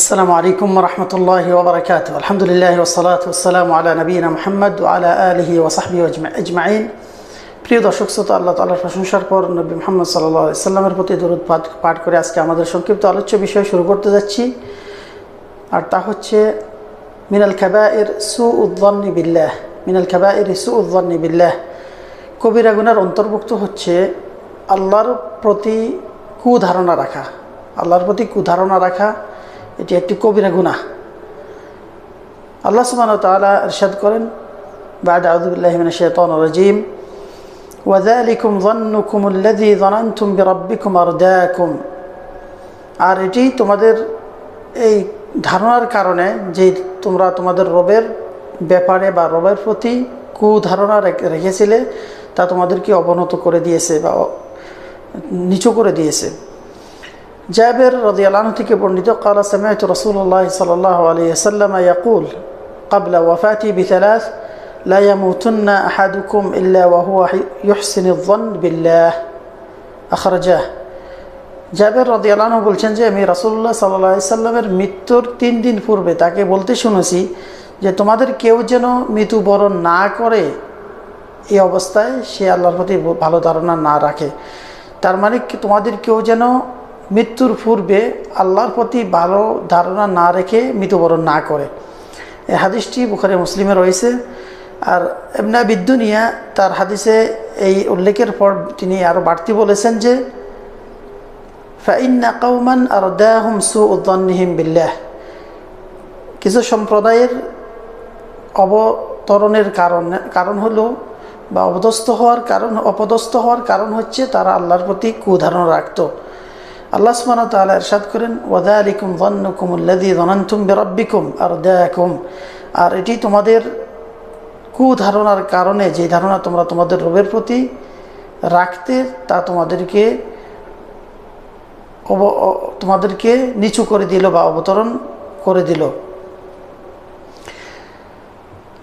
আসসালামু আলাইকুম রহমতুল্লাহ ওবরাকাত আলহামদুলিল্লাহ ওসলাত ওসালাম আলা নবীনা মোহাম্মদ আলা আলহি ওসাহবি আজমাইন। প্রিয় দর্শক, শ্রোতা, আল্লাহ তালার প্রশংসার পর নবী মোহাম্মদ সাল্লাহ সাল্লামের প্রতি দরুদ পাঠ করে আজকে আমাদের সংক্ষিপ্ত আলোচ্য বিষয় শুরু করতে যাচ্ছি। আর তা হচ্ছে, মিনাল খাবা এর সু উদ্দান্নি বিল্লাহ। মিনাল খাবা এর সু উদ্দান্নি বিল্লাহ। কবিরা গুনার অন্তর্ভুক্ত হচ্ছে আল্লাহর প্রতি কুধারণা রাখা। আল্লাহর প্রতি কুধারণা রাখা এটি একটি কবিরা গুণা আল্লাহ সুবান তালা ইরশাদ করেন بعد أعوذ بالله من الشيطان الرجيم وذلكم ظنكم الذي ظننتم بربكم أرداكم আর এটি তোমাদের এই ধারণার কারণে যে তোমরা তোমাদের রবের ব্যাপারে বা রবের প্রতি কুধারণা রেখেছিলে তা তোমাদেরকে অবনত করে দিয়েছে বা নিচু করে দিয়েছে جابر رضي الله عنه থেকে বর্ণিত قال سمعت رسول الله صلى الله عليه وسلم يقول قبل وفاتي بثلاث لا يموتن أحدكم إلا وهو يحسن الظن بالله أخرجاه জাবের রদিয়ালানহ বলছেন যে আমি রাসুল্লাহ সাল্লা সাল্লামের মৃত্যুর তিন দিন পূর্বে তাকে বলতে শুনেছি যে তোমাদের কেউ যেন মৃত্যুবরণ না করে এই অবস্থায় সে আল্লাহর প্রতি ভালো ধারণা না রাখে তার মানে তোমাদের কেউ যেন মৃত্যুর পূর্বে আল্লাহর প্রতি ভালো ধারণা না রেখে মৃত্যুবরণ না করে। এই হাদিসটি বুখারে মুসলিমে রয়েছে। আর এমনা বিদ্যুনিয়া তার হাদিসে এই উল্লেখের পর তিনি আরও বাড়তি বলেছেন যে, ফাইন্না কৌমান আর দাহুম সু উদ্দানিহিম বিল্লাহ। কিছু সম্প্রদায়ের অবতরণের কারণ কারণ হলো বা অপদস্থ হওয়ার কারণ, অপদস্থ হওয়ার কারণ হচ্ছে তারা আল্লাহর প্রতি কুধারণা রাখত। আল্লাহ সুমান তালা এরশাদ করেন ওয়াদা আলিকুম উল্লাদি জনান্তুম বেরব্বিকুম আর দেয়াকুম আর এটি তোমাদের কুধারণার কারণে, যে ধারণা তোমরা তোমাদের রোগের প্রতি রাখতে, তা তোমাদেরকে অব তোমাদেরকে নিচু করে দিল বা অবতরণ করে দিল।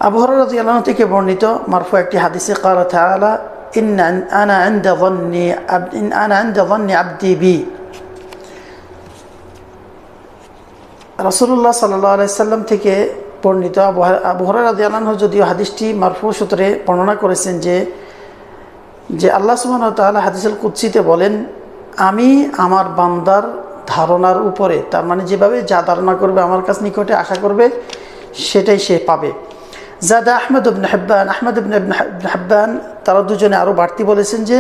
আবহরত আল্লাহ থেকে বর্ণিত মারফু একটি হাদিসে কালা থালা ইন আনা আন্দা আনা আন্দা আব্দি বি। রসুল্লাহ সাল্লাহ সাল্লাম থেকে বর্ণিত আবহর রাজি আল্লাহ যদিও হাদিসটি মারফু সূত্রে বর্ণনা করেছেন যে যে আল্লাহ সুবাহ তাহলে হাদিসুল কুৎসিতে বলেন, আমি আমার বান্দার ধারণার উপরে, তার মানে যেভাবে যা ধারণা করবে আমার কাছ নিকটে আশা করবে, সেটাই সে পাবে। জাদা আহমেদ ইবনে হাব্বান, আহমেদ ইবনে হাব্বান, তারা দুজনে আরও বাড়তি বলেছেন যে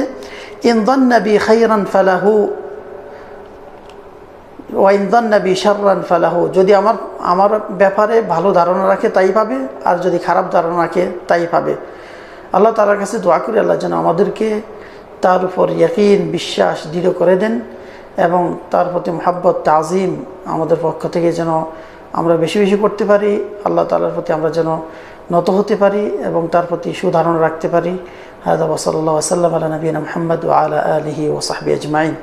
ইন্দন নবী খাইরান ফালাহু ওয়াইন্দন নবী শাররান ফালাহু। যদি আমার আমার ব্যাপারে ভালো ধারণা রাখে, তাই পাবে, আর যদি খারাপ ধারণা রাখে, তাই পাবে। আল্লাহ তালার কাছে দোয়া করি, আল্লাহ যেন আমাদেরকে তার উপর ইয়াকিন, বিশ্বাস, দৃঢ় করে দেন, এবং তার প্রতি মোহাব্বত, তাজিম আমাদের পক্ষ থেকে যেন আমরা বেশি বেশি করতে পারি, আল্লাহ তালার প্রতি আমরা যেন নত হতে পারি, এবং তার প্রতি সুধারণা রাখতে পারি। হায়দা ওসল্লা সাল্লাম আলা নবীন মোহাম্মদ আলা আলহি ওসাহবি আজমাইন।